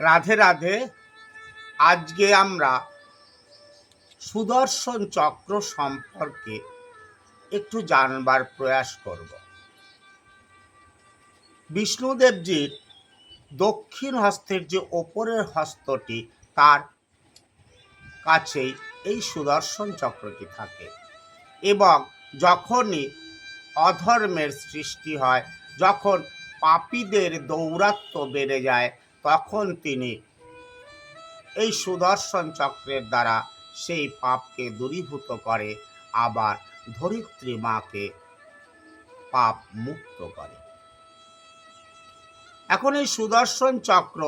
রাধে রাধে। আজকে আমরা সুদর্শন চক্র সম্পর্কে একটু জানবার প্রয়াস করব। বিষ্ণুদেবজির দক্ষিণ হস্তের যে ওপরের হস্তটি, তার কাছেই এই সুদর্শন চক্রটি থাকে এবং যখনই অধর্মের সৃষ্টি হয়, যখন পাপীদের দৌরাত্ম্য বেড়ে যায় তখন তিনি এই সুদর্শন চক্রের দ্বারা সেই পাপকে দূরীভূত করে, আবার ধরিত্রী মাকে পাপ মুক্ত করে। এখন এই সুদর্শন চক্র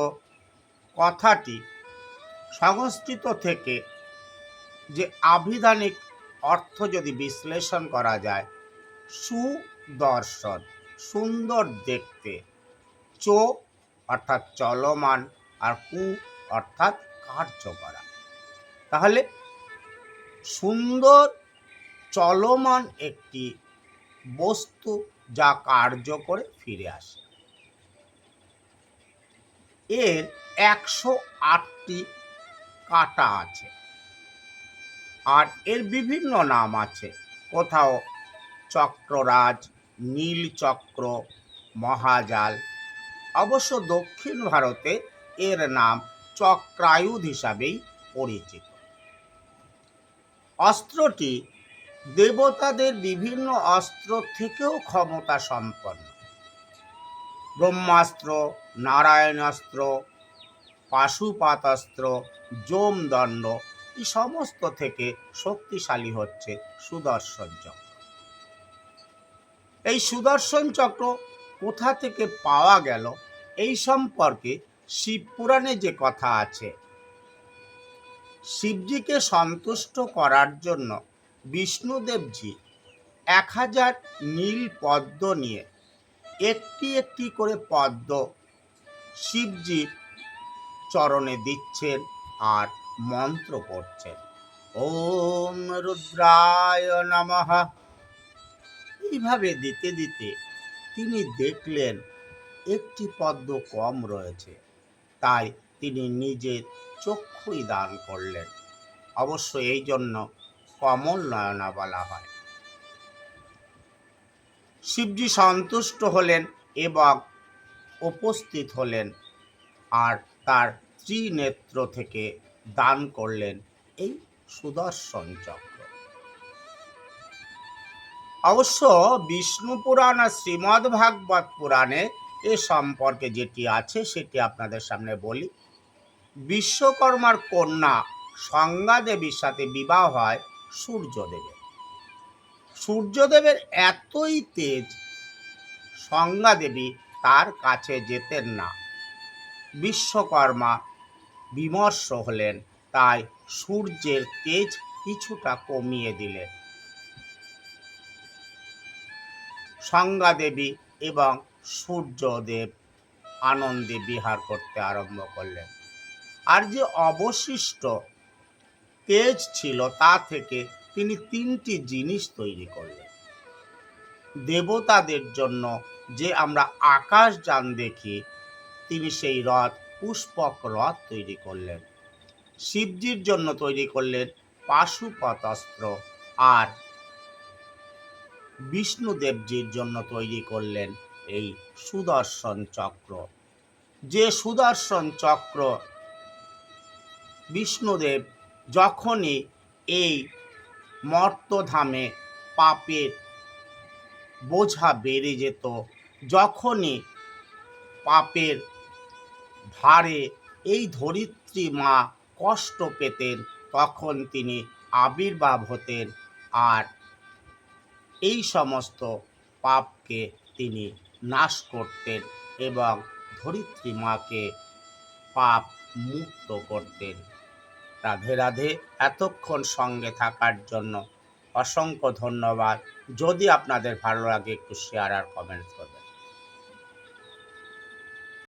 কথাটি সংস্কৃত থেকে যে আবিধানিক অর্থ যদি বিশ্লেষণ করা যায়, সুদর্শন, সুন্দর দেখতে চো অর্থাৎ চলমান আর কু অর্থাৎ কার্য করা তাহলে সুন্দর চলমান একটি বস্তু যা কার্য করে ফিরে আসে। এর একশো আটটি কাটা আছে আর এর বিভিন্ন নাম আছে। কোথাও চক্ররাজ নীল চক্র মহাজাল অবশ্য দক্ষিণ ভারতে এর নাম চক্রায়ুধ হিসাবেই পরিচিত। অস্ত্রটি দেবতাদের বিভিন্ন অস্ত্র থেকেও ক্ষমতা সম্পন্ন ব্রহ্মাস্ত্র, নারায়ণাস্ত্র, পাশুপাতাস্ত্র, যমদণ্ড, এই সমস্ত থেকে শক্তিশালী হচ্ছে সুদর্শন চক্র। এই সুদর্শন চক্র কোথা থেকে পাওয়া গেল? এই সম্পর্কে শিবপুরাণে যে কথা আছে, শিবজিকে সন্তুষ্ট করার জন্য বিষ্ণুদেবজি এক হাজার নীল পদ্ম নিয়ে একটি একটি করে পদ্ম শিবজির চরণে দিচ্ছেন আর মন্ত্র করছেন ওম রুদ্রায় নমঃ। এইভাবে দিতে দিতে তিনি দেখলেন একটি পদ্ম কম রয়েছে। তাই তিনি নিজের চক্ষুই দান করলেন। অবশ্য এই জন্য কমল নয়না বলা হয়। শিবজি সন্তুষ্ট হলেন এবং উপস্থিত হলেন আর তার ত্রিনেত্র থেকে দান করলেন এই সুদর্শন চক্র। অবশ্য বিষ্ণু পুরাণ আর শ্রীমদ্ভাগবত পুরাণে এ সম্পর্কে যেটি আছে সেটি আপনাদের সামনে বলি। বিশ্বকর্মার কন্যা সংজ্ঞা দেবীর সাথে বিবাহ হয় সূর্যদেবের। সূর্যদেবের এতই তেজ সংজ্ঞা দেবী তার কাছে যেতেন না। বিশ্বকর্মা বিমর্ষ হলেন, তাই সূর্যের তেজ কিছুটা কমিয়ে দিলেন। সংজ্ঞা দেবী এবং সূর্যদেব আনন্দে বিহার করতে আরম্ভ করলেন। আর যে অবশিষ্ট তেজ ছিল তা থেকে তিনি তিনটি জিনিস তৈরি করলেন। দেবতাদের জন্য যে আমরা আকাশযান দেখি, তিনি সেই রথ, পুষ্পক রথ তৈরি করলেন। শিবজির জন্য তৈরি করলেন পাশুপতাস্ত্র আর বিষ্ণুদেবজির জন্য তৈরি করলেন এই সুদর্শন চক্র। যে সুদর্শন চক্র বিষ্ণুদেব যখনই এই মর্তধামে পাপের বোঝা বেড়ে যেত, যখনই পাপের ভারে এই ধরিত্রী মা কষ্ট পেতেন, তখন তিনি আবির্ভাব হতেন। আর এই সমস্ত পাপকে তিনি নাশ করতেন এবং ধরিত্রী মাকে পাপ মুক্ত করতেন। রাধে রাধে, এতক্ষণ সঙ্গে থাকার জন্য অসংখ্য ধন্যবাদ। যদি আপনাদের ভালো লাগে, একটু শেয়ার আর কমেন্ট করবেন।